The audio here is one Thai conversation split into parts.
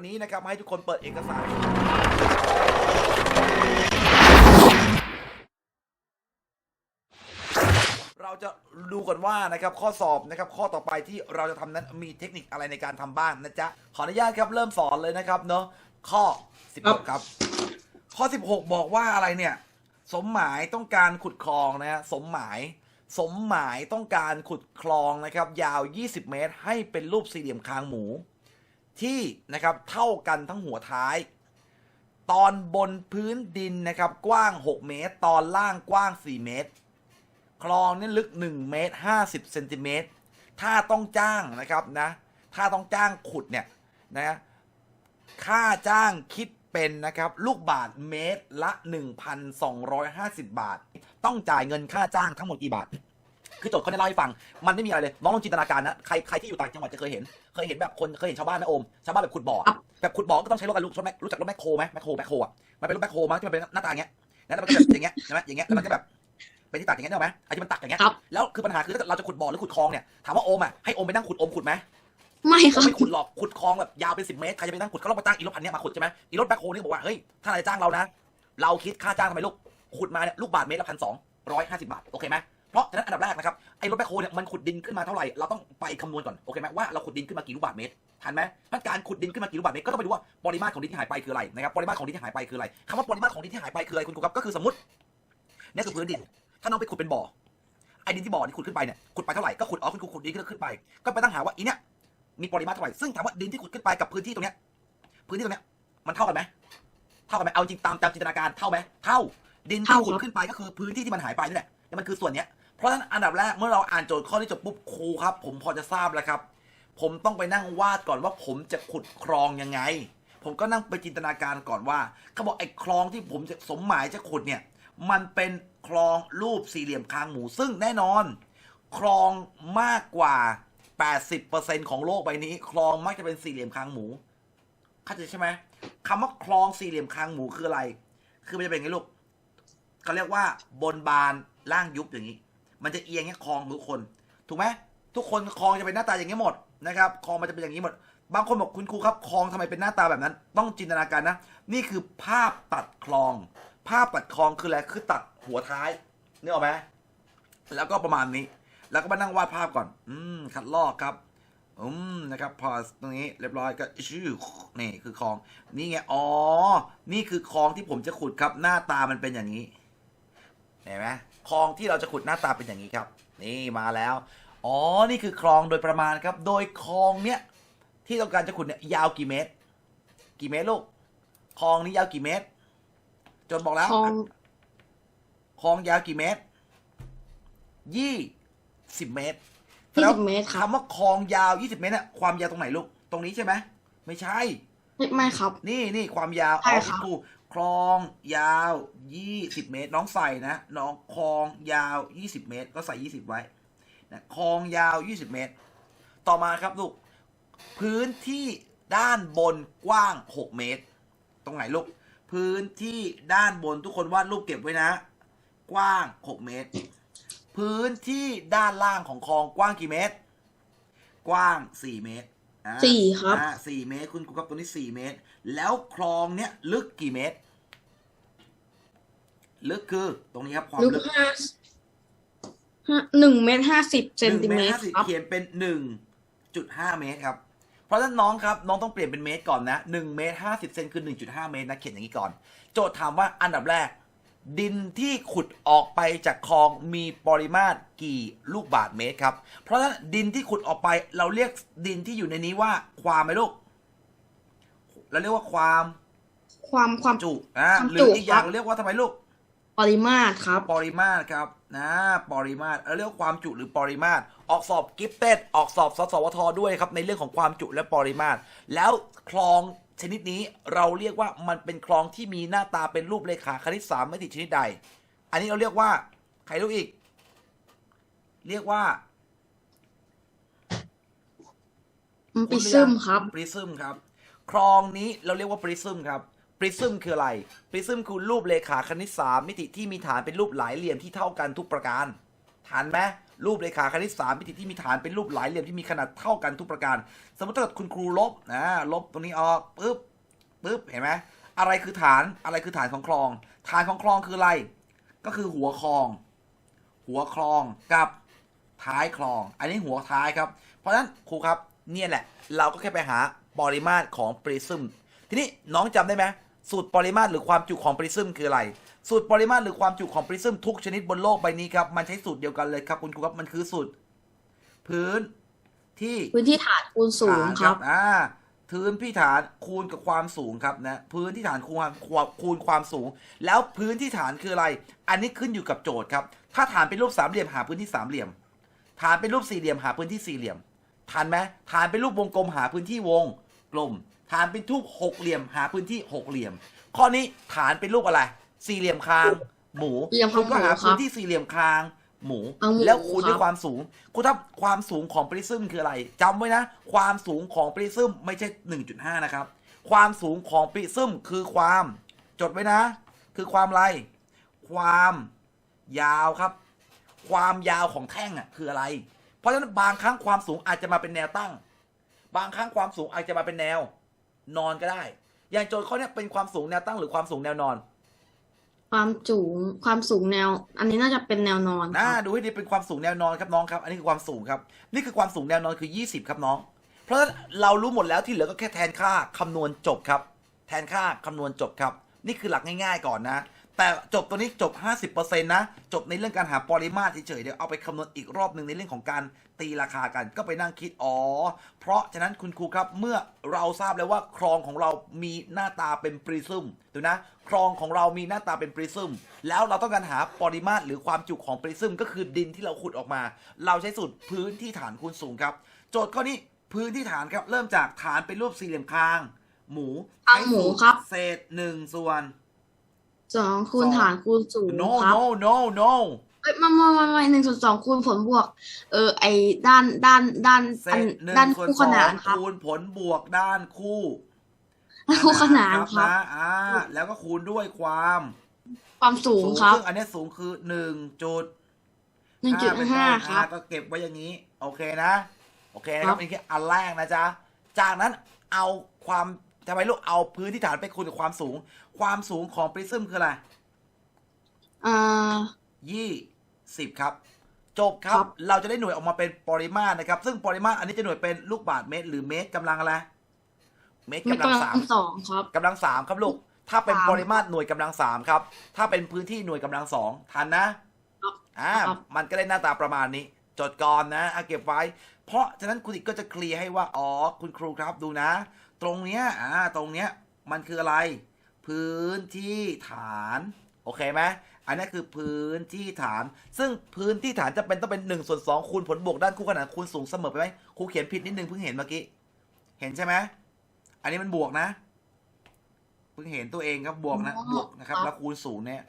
วันนี้นะครับให้ทุกคนเปิดเอกสาร เราจะดูก่อนว่านะครับข้อสอบนะครับข้อต่อไปที่เราจะทำนั้นมีเทคนิคอะไรในการทำบ้างนะจ๊ะขออนุญาตครับเริ่มสอนเลยนะครับเนาะข้อ 16 ครับ ข้อ 16 บอกว่าอะไรเนี่ย สมหมายต้องการขุดคลองนะฮะสมหมายสมหมายต้องการขุดคลองนะครับ ยาว 20 เมตร ให้เป็นรูปสี่เหลี่ยมคางหมู ที่นะครับเท่ากันทั้งหัวท้าย ตอนบนพื้นดินนะครับกว้าง 6 เมตร ตอนล่างกว้าง 4 เมตร คลองนี่ลึก 1 เมตร 50เซนติเมตรถ้าต้องจ้างนะครับนะถ้าต้องจ้างขุดเนี่ยนะค่าจ้างคิดเป็นนะครับลูกบาทเมตรละ 1,250 บาท ต้องจ่ายเงินค่าจ้างทั้งหมดกี่บาท คือโจทย์เขาได้เล่าให้ฟัง มันไม่มีอะไรเลย น้องลองจินตนาการนะ ใครใครที่อยู่ต่างจังหวัดจะเคยเห็น เคยเห็นแบบคนเคยเห็นชาวบ้านไหมโอม ชาวบ้านแบบขุดบ่ออะแบบขุดบ่อก็ต้องใช้รถอะไรลูกรถแมครู้จักรถแมคโครไหมแมคโครแมคโครอะ มันเป็นรถแมคโครมั้งที่มันเป็นหน้าตาอย่างเงี้ยแล้วมันก็แบบอย่างเงี้ยใช่ไหมอย่างเงี้ย แล้วมันก็แบบเป็นที่ตักอย่างเงี้ยได้ไหมไอ้ที่มันตักอย่างเงี้ยครับแล้วคือปัญหาคือถ้าเกิดเราจะขุดบ่อหรือขุดคลองเนี่ย ถามว่าโอมอะให้โอมไปนั่งขุดโอมขุดไหมไม่คก็รับไม่ขุดหรอกขุดคลองแบบยาวเป็นสิบเมตรใครจะไปนั่งขุดก็ต้องมาจ้างอีรถคันเนี้ยมาขุดใช่ไหมอีรถแบ็คโฮนี่บอกว่าเฮ้ยถ้านายจ้างเรานะ เราคิดค่าจ้างทำไมลูกขุดมาเนี่ยลูกบาทเมตรละพันสองร้อยห้าสิบบาทโอเคไหม เพราะฉะนั้นอันดับแรกนะครับไอ้รถแบ็คโฮเนี่ยมันขุดดินขึ้นมาเท่าไหร่เราต้องไปคำนวณก่อนโอเคไหมว่าเราขุดดินขึ้นมากี่ลูกบาทเมตรทันไหมเพราะการขุดดินขึ้นมากี่ลูกบาทเมตรก็ต้องไปดูว่าปริมาตรของดินที่หายไปคืออะไรนะครับปริมาตรของดินที่หายไปคืออะไรคำว่าปริมาตรของดินที่หายไปคืออะไรคุณครูครับก็คือสมมติเนี่ยคือพื้นดิน ถ้าน้องไปขุดเป็นบ่อไอ้ดินที่บ่อที่ขุดขึ้นไปเนี่ยขุดไปเท่าไหร่ก็ขุดอ๋อคุณครูขุดดินขึ้นไป ก็ไปตั้งหาว่าอีเนี่ยมีปริมาตรเท่าไหร่ซึ่งถามว่าดินที่ขุดขึ้นไปกับพื้นที่ตรงเนี้ยพื้นที่ตรงเนี้ยมันเท่ากันไหมเท่ากันไหมเอาจริงตามตามจินตนาการเท่าไหมเท่าดินที่เท่าขุดครับขึ้นไปก็คือพื้นที่ที่มันหายไปนี่แหละเนี่ยมันคือส่วนเนี้ย เพราะฉะนั้นอันดับแรกเมื่อเราอ่านโจทย์ข้อนี้จบปุ๊บครูครับ ผมพอจะทราบแล้วครับ ผมต้องไปนั่งวาดก่อนว่าผมจะขุดคลองยังไง ผมก็นั่งไปจินตนาการก่อนว่าเขาบอกไอ้คลองที่ผมจะสมหมายจะขุดเนี่ยมันเป็นคลองรูปสี่เหลี่ยมคางหมูซึ่งแน่นอน คลองมากกว่า 80%ของโลกใบนี้ คลองมักจะเป็นสี่เหลี่ยมคางหมูเข้าใจใช่ไหมคำว่าคลองสี่เหลี่ยมคางหมูคืออะไร คือมันจะเป็นไงลูกเขาเรียกว่าบนบานล่างยุบอย่างนี้ มันจะเอียงเงี้ยคลองทุกคน ถูกไหมทุกคนคลองจะเป็นหน้าตาอย่างนี้หมดนะครับคลองมันจะเป็นอย่างนี้หมด บางคนบอกคุณครูครับคลองทำไมเป็นหน้าตาแบบนั้น ต้องจินตนาการนะ นี่คือภาพตัดคลอง ภาพตัดคลองคืออะไรคือตัดหัวท้ายนึกออกไหมแล้วก็ประมาณนี้ แล้วก็มานั่งวาดภาพก่อน อืมคัดลอกครับอืมนะครับ พอตรงนี้เรียบร้อยก็ชื่อนี่คือคลอง นี่ไงอ๋อ นี่คือคลองที่ผมจะขุดครับ หน้าตามันเป็นอย่างนี้เห็นไหม คลองที่เราจะขุดหน้าตาเป็นอย่างนี้ครับ นี่มาแล้ว อ๋อ นี่คือคลองโดยประมาณครับ โดยคลองเนี้ยที่ต้องการจะขุดเนี่ยยาวกี่เมตร กี่เมตรลูกคลองนี้ยาวกี่เมตร จนบอกแล้วคลองคลองยาวกี่เมตร ยี่สิบเมตรยี่แล้วสิบเมตรครับคำว่าคลองยาวยี่สิบเมตรเนี่ยความยาวตรงไหนลูก ตรงนี้ใช่ไหม ไม่ใช่ ไม่ไม่ครับ นี่นี่ความยาวใช่อ๋อครับ คลองยาวยี่สิบเมตร น้องใส่นะน้องคลองยาวยี่สิบเมตร ก็ใส่ยี่สิบไว้นะคลองยาวยี่สิบเมตร ต่อมาครับลูก พื้นที่ด้านบนกว้างหกเมตร ตรงไหนลูก พื้นที่ด้านบนทุกคนวาดรูปเก็บไว้นะ กว้างหกเมตร พื้นที่ด้านล่างของคลองกว้างกี่เมตร กว้างสี่เมตร อ่าสี่ครับ อ่าสี่เมตร คุณครูครับตัวนี้สี่เมตร แล้วคลองเนี้ยลึกกี่เมตร ลึกคือตรงนี้ครับความลึกลึกห้าห้าหนึ่งเมตรห้าสิบเซนติหเมงตรห้าสิบครับ เขียนเป็นหนึ่งจุดห้าเมตรครับ เพราะฉะนั้นน้องครับ น้องต้องเปลี่ยนเป็นเมตรก่อนนะหนึ่งเมตรห้าสิบเซนคือหนึ่งจุดห้าเมตรนะเขียนอย่างนี้ก่อน โจทย์ถามว่าอันดับแรก ดินที่ขุดออกไปจากคลองมีปริมาตรกี่ลูกบาทเมตรครับ เพราะฉะนั้นดินที่ขุดออกไปเราเรียกดินที่อยู่ในนี้ว่าความไหมลูก เราเรียกว่าความความความจุอ่าความหรืจุออีกอย่างครับเรียกว่าทำไมลูก ปริมาตรครับ ปริมาตรครับนะปริมาตรเราเรียกว่าความจุหรือปริมาตร ออกสอบกิฟเต็ดออกสอบสสวทด้วยครับในเรื่องของความจุและปริมาตร แล้วคลอง ชนิดนี้เราเรียกว่ามันเป็นคลองที่มีหน้าตาเป็นรูปเลขาคณิตสามมิติชนิดใด อันนี้เราเรียกว่าใครรู้อีก เรียกว่าปริซึมครับปริซึมครับ คลองนี้เราเรียกว่าปริซึมครับปริซึมคืออะไรปริซึมคือรูปเลขาคณิตสามมิติที่มีฐานเป็นรูปหลายเหลี่ยมที่เท่ากันทุกประการฐานไหม รูปเรขาคณิตสามมิติที่มีฐานเป็นรูปหลายเหลี่ยมที่มีขนาดเท่ากันทุกประการ สมมติถ้าเกิดคุณครูลบนะลบตรงนี้ออกปุ๊บปุ๊บเห็นไหมอะไรคือฐานอะไรคือฐานของคลอง ฐานของคลองคืออะไร ก็คือหัวคลอง หัวคลองกับท้ายคลอง อันนี้หัวท้ายครับ เพราะฉะนั้นครูครับเนี่ยแหละ เราก็แค่ไปหาปริมาตรของปริซึมทีนี้น้องจำได้ไหมสูตรปริมาตรหรือความจุของปริซึมคืออะไร สูตรปริมาตรหรือความจุของปริซึมทุกชนิดบนโลกใบนี้ครับ มันใช้สูตรเดียวกันเลยครับคุณครูครับมันคือสูตร พื้นที่พื้นที่ฐานคูณสูงฐานครับอ่าพื้นที่ฐานคูณกับความสูงครับนะพื้นที่ฐานคูณความคูณความสูง แล้วพื้นที่ฐานคืออะไร อันนี้ขึ้นอยู่กับโจทย์ครับ ถ้าฐานเป็นรูปสามเหลี่ยมหาพื้นที่สามเหลี่ยม ฐานเป็นรูปสี่เหลี่ยมหาพื้นที่สี่เหลี่ยมทันไหมฐานเป็นรูปวงกลมหาพื้นที่วงกลมฐานเป็นรูปหกเหลี่ยมหาพื้นที่หกเหลี่ยม ข้อนี้ฐานเป็นรูปอะไร สี่เหลี่ยมคาง หมูเหลี่ยมคุณก็หาหมูครับพื้นที่สี่เหลี่ยมคาง หมู เอาหมูแล้วคูณด้วยครับความสูง คุณทับความสูงของปริซึมคืออะไรจำไว้นะ ความสูงของปริซึมไม่ใช่ 1.5 นะครับ ความสูงของปริซึมคือความ จดไว้นะ คือความอะไร ความยาวครับ ความยาวของแท่งอะคืออะไร เพราะฉะนั้นบางครั้งความสูงอาจจะมาเป็นแนวตั้ง บางครั้งความสูงอาจจะมาเป็นแนว นอนก็ได้ อย่างโจทย์ข้อเนี้ยเป็นความสูงแนวตั้งหรือความสูงแนวนอน ความสูงความสูงแนว อันนี้น่าจะเป็นแนวนอนคนะรับดูให้ดีเป็นความสูงแนวนอนครับน้องครับ อันนี้คือความสูงครับ นี่คือความสูงแนวนอนคือ 20 ครับน้อง เพราะฉะนั้นเรารู้หมดแล้วที่เหลือก็แค่แทนค่าคำนวณจบครับ แทนค่าคำนวณจบครับ นี่คือหลักง่าย ๆ ก่อนนะ แต่จบตัวนี้จบ 50%นะ จบในเรื่องการหาปริมาตรเฉยๆ เดี๋ยวเอาไปคำนวณอีกรอบหนึ่งในเรื่องของการตีราคากัน ก็ไปนั่งคิด อ๋อ เพราะฉะนั้นคุณครูครับ เมื่อเราทราบแล้วว่าคลองของเรามีหน้าตาเป็นปริซึมดูนะคลองของเรามีหน้าตาเป็นปริซึม แล้วเราต้องการหาปริมาตรหรือความจุของปริซึมก็คือดินที่เราขุดออกมา เราใช้สูตรพื้นที่ฐานคูณสูงครับ โจทย์ข้อนี้พื้นที่ฐานครับ เริ่มจากฐานเป็นรูปสี่เหลี่ยมคาง หมูคางหมูครับเศษหนึ่งส่วน สองคูณสอง ฐานคูณสูง no ครับ no no no เอ้ยไม่ไม่ไม่ไม่หนึ่งส่วนสองคูณผลบวก เออ ไอด้านด้านด้านเศอันษหนึ่งด้านส่วนคู่สขอนานงครับคูณผลบวกด้านคู่ด้านคู่ขนานครับ นะอ่าแล้วก็คูณด้วยความความสูงครับซึ่งอันนี้สูงคือหนึ่งจุด หนึ่งจุดเป็นห้าต้นครับอ่ก็เก็บไว้อย่างนี้ โอเคนะ โอเคนะคครัรับบอันนี้แค่อันแรกนะจ๊ะ จากนั้นเอาความ ทำไมลูกเอาพื้นที่ฐานไปคูณกับความสูง ความสูงของปริซึมคืออะไรอ่า ยี่สิบครับ จบครับครับเราจะได้หน่วยออกมาเป็นปริมาตรนะครับ ซึ่งปริมาตรอันนี้จะหน่วยเป็นลูกบาศก์เมตร หรือเมตรกำลังอะไร เมตรไม่กำลังกำลังสามสองครับ กำลังสามครับลูก ถ้าเป็นสามปริมาตรหน่วยกำลังสามครับ ถ้าเป็นพื้นที่หน่วยกำลังสองทันนะ ครับอ่า ครับ มันก็ได้หน้าตาประมาณนี้ จดก่อนนะเอาเก็บไว้ เพราะฉะนั้นคุณอีกก็จะเคลียร์ให้ว่า อ๋อ คุณครูครับดูนะ ตรงเนี้ยอ่าตรงเนี้ยมันคืออะไร พื้นที่ฐาน โอเคไหมอันนี้คือพื้นที่ฐาน ซึ่งพื้นที่ฐานจะเป็นต้องเป็น1ส่วน2คูณผลบวกด้านคู่ขนานคูณสูงเสมอไปไหมครูเขียนผิดนิดนึงเพิ่งเห็นเมื่อกี้ เห็นใช่ไหมอันนี้มันบวกนะ เพิ่งเห็นตัวเองครับบวกนะอ๋อบวกนะครับครับแล้วคูณศูนย์เนี่ย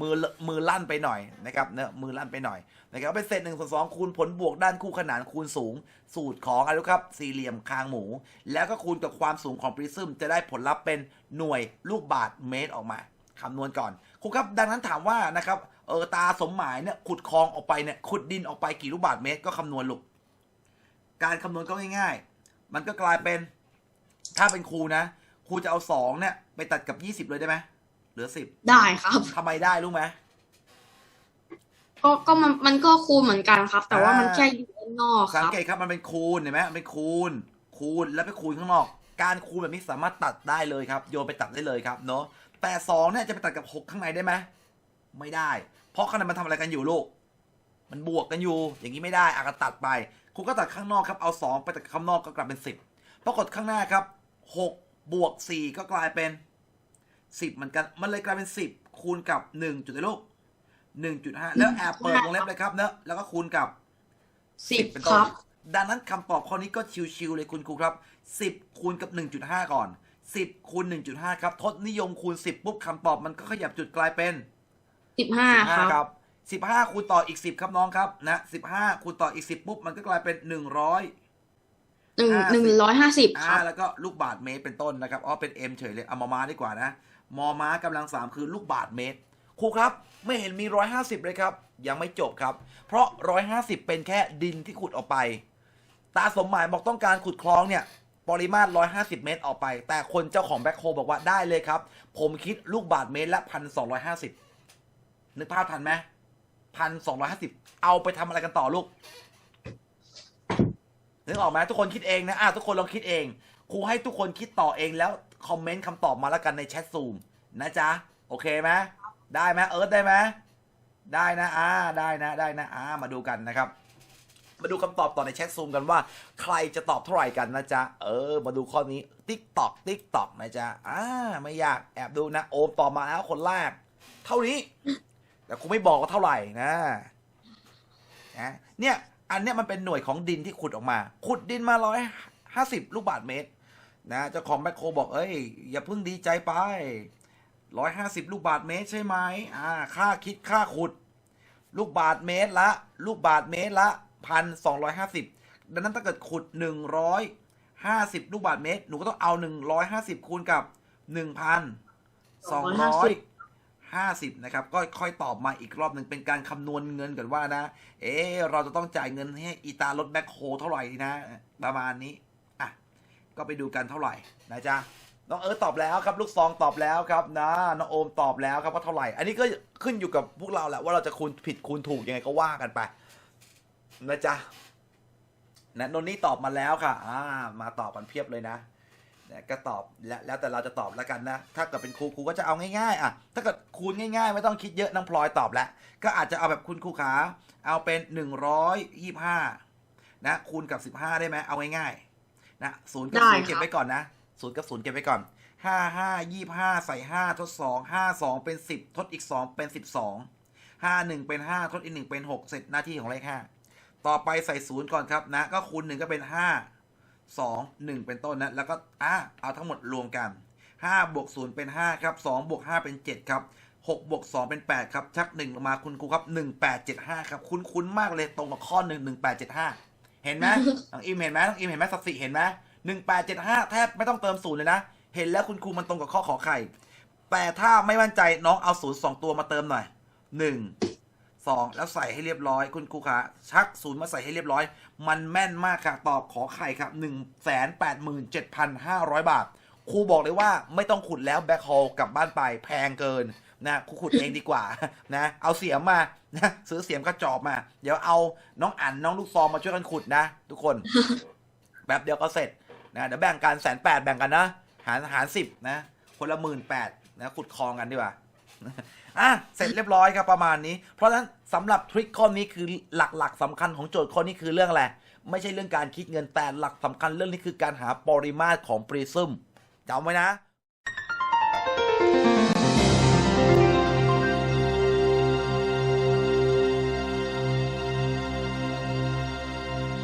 มือเลมือลั่นไปหน่อยนะครับเนอะมือลั่นไปหน่อยนะครับเป็นเศษหนึ่งส่วนสองคูณผลบวกด้านคู่ขนานคูณสูง สูตรของอะไรครับสี่เหลี่ยมคางหมู แล้วก็คูณกับความสูงของปริซึมจะได้ผลลัพธ์เป็นหน่วยลูกบาศก์เมตรออกมาคำนวณก่อนครูครับดังนั้นถามว่านะครับเออตาสมหมายเนี่ยขุดคลองออกไปเนี่ยขุดดินออกไปกี่ลูกบาศก์เมตรก็คำนวณลูกการคำนวณก็ง่ายๆ มันก็กลายเป็นถ้าเป็นครูนะครูจะเอาสองเนี่ยไปตัดกับยี่สิบเลยได้ไหม เหลือสิบได้ครับ ทำไมได้รู้ไหม ก็ก็มันมันก็คูณเหมือนกันครับ แต่ว่าอ่ามัมันแค่อยู่ด้านนอกคสังรับ เกตครับมันเป็นคูณเห็นไหมมันเป็นคูณ คูณแล้วไปคูณข้างนอก การคูณแบบนี้สามารถตัดได้เลยครับ โยนไปตัดได้เลยครับเนาะแต่สองเนี่ยจะไปตัดกับหกข้างในได้ไหมไม่ได้ เพราะข้างในมันทำอะไรกันอยู่ลูก มันบวกกันอยู่ อย่างนี้ไม่ได้อาก็ตัดไปครูก็ตัดข้างนอกครับเอาสองไปตัดข้างนอกก็กลายเป็นสิบปรากฏข้างหน้าครับหกบวกสี่ก็กลายเป็น สิบเหมือนกันมันเลยกลายเป็นสิบคูณกับหนึ่งจุดไหนลูกหนึ่งจุดห้าแล้วแอบเปิดวงเล็บเลยครับเนอะแล้วก็คูณกับสิบเป็นคต้นรับดังนั้นคำตอบข้อนี้ก็ชิวๆเลยคุณครูครับสิบคูณกับหนึ่งจุดห้าก่อนสิบคูณหนึ่งจุดห้าครับทศนิยมคูณสิบปุ๊บคำตอบมันก็ขยับจุดกลายเป็นสิบห้าสิบคห้ารับครับสิบห้าคูณต่ออีกสิบครับน้องครับนะสิบห้าคูณต่ออีกสิบปุ๊บมันก็กลายเป็นหนึ่งร้อยหนึ่งห้าสิบหนึ่งร้อยห้าสิบคอ่ารับแล้วก็ลูกบาทเมตรเป็นต้นนะครับอ๋อเป็น m เฉยเลยเอามอม้าดีกว่านะ มอม้ากำลังสามคือลูกบาทเมตร ครูครับไม่เห็นมีร้อยห้าสิบเลยครับ ยังไม่จบครับ เพราะ 150 เป็นแค่ดินที่ขุดออกไป ตาสมหมายบอกต้องการขุดคลองเนี่ยปริมาตร 150 เมตรออกไป แต่คนเจ้าของแบ็คโฮบอกว่าได้เลยครับ ผมคิดลูกบาทเมตรละพันสองนึกภาพทันไหมพันสองเอาไปทำอะไรกันต่อลูกนึกออกไหมทุกคนคิดเองนะอะทุกคนลองคิดเองครูให้ทุกคนคิดต่อเองแล้ว คอมเมนต์คำตอบมาแล้วกันในแชทซูมนะจ๊ะ โอเคไหมได้ไหมเอิร์ธได้ไหมได้นะอ่าได้นะได้นะอ่ามาดูกันนะครับ มาดูคำตอบต่อในแชทซูมกันว่า ใครจะตอบเท่าไหร่กันนะจ๊ะ เออ มาดูข้อนี้ติ๊กตอกติ๊กตอกนะจ๊ะอ่าไม่ยากแอบดูนะโอมตอบมาแล้วคนแรก เท่านี้ แต่ครูไม่บอกว่าเท่าไหร่นะนะเนี่ยอันเนี้ยมันเป็นหน่วยของดินที่ขุดออกมา ขุดดินมาร้อยห้าสิบลูกบาทเมตร นะเจ้าของแมคโครบอกเอ้ย อย่าเพิ่งดีใจไปร้อยห้าสิบลูกบาทเมตรใช่ไหมอ่าค่าคิดค่าขุด ลูกบาทเมตรละ ลูกบาทเมตรละพันสองร้อยห้าสิบดังนั้นถ้าเกิดขุดหนึ่งร้อยห้าสิบลูกบาทเมตร หนูก็ต้องเอาหนึ่งร้อยห้าสิบคูณกับหนึ่งพันสองร้อยห้าสิบนะครับ ก็ค่อยตอบมาอีกรอบหนึ่งเป็นการคำนวณเงินกันว่านะ เอ๊เราจะต้องจ่ายเงินให้อีตารถแบ็คโฮเท่าไหร่นะ ประมาณนี้ ก็ไปดูกันเท่าไหร่นะจ๊ะน้องเอิร์ธตอบแล้วครับ ลูกซองตอบแล้วครับนะน้องโอมตอบแล้วครับว่าเท่าไหร่ อันนี้ก็ขึ้นอยู่กับพวกเราแหละว่าเราจะคูณผิดคูณถูกยังไงก็ว่ากันไปนะจ๊ะนะนนนี่ตอบมาแล้วค่ะอ่ามาตอบกันเพียบเลยนะนะก็ตอบแล้วแล้วแต่เราจะตอบแล้วกันนะ ถ้าเกิดเป็นครูครูก็จะเอาง่ายๆอะถ้าเกิดคูณง่าย ๆ ไม่ต้องคิดเยอะน้องพลอยตอบแล้ว ก็อาจจะเอาแบบคุณครูขาเอาเป็นหนึ่งร้อยยี่ห้านะคูณกับสิบห้าได้ไหมเอาง่ายๆ นะศูนย์กับได้ศูนย์ครับเก็บไว้ก่อนนะศูนย์กับศูนย์เก็บไว้ก่อนห้าห้ายี่ห้าใส่ห้าทดสองห้าสองเป็นสิบทดอีกสองเป็นสิบสองห้าหนึ่งเป็นห้าทดอีกหนึ่งเป็นหกเสร็จหน้าที่ของเลขห้าต่อไปใส่ศูนย์ก่อนครับนะก็คูณหนึ่งก็เป็นห้าสองหนึ่งเป็นต้นนะแล้วก็อะเอาทั้งหมดรวมกันห้าบวกศูนย์เป็นห้าครับสองบวกห้าเป็นเจ็ดครับหกบวกสองเป็นแปดครับชักหนึ่งลงมาคุณครูครับหนึ่งแปดเจ็ดห้าครับ คุ้นคุ้นๆมากเลยตรงกับข้อหนึ่งหนึ่งแปดเจ็ดห้า เห็นไหมน้องอิมเห็นไหมน้องอิมเห็นไหมสัตสิเห็นไหมหนึ่งแปดเจ็ดห้าแทบไม่ต้องเติมศูนย์เลยนะ เห็นแล้วคุณครูมันตรงกับข้อขอไข่ แต่ถ้าไม่มั่นใจน้องเอาศูนย์สองตัวมาเติมหน่อยหนึ่งสองแล้วใส่ให้เรียบร้อย คุณครูขาชักศูนย์มาใส่ให้เรียบร้อย มันแม่นมากค่ะ ตอบขอไข่ครับหนึ่งแสนแปดหมื่นเจ็ดพันห้าร้อยบาท ครูบอกเลยว่าไม่ต้องขุดแล้วแบ็คโฮลกลับบ้านไปแพงเกิน นะครูขุดเองดีกว่านะเอาเสียมมานะซื้อเสียมกระจอบมา เดี๋ยวเอาน้องอั๋นน้องลูกซองมาช่วยกันขุดนะทุกคนแป๊บเดียวก็เสร็จนะเดี๋ยวแบ่งกันแสนแปดแบ่งกันนะหารหารสิบนะคนละหมื่นแปดนะขุดคลองกันดีกว่าอะเสร็จเรียบร้อยครับประมาณนี้ เพราะฉะนั้นสำหรับทริคข้อนี้คือหลักๆสำคัญของโจทย์ข้อนี้คือเรื่องอะไรไม่ใช่เรื่องการคิดเงินแต่หลักสำคัญเรื่องนี้คือการหาปริมาตรของปริซึมจำไว้นะ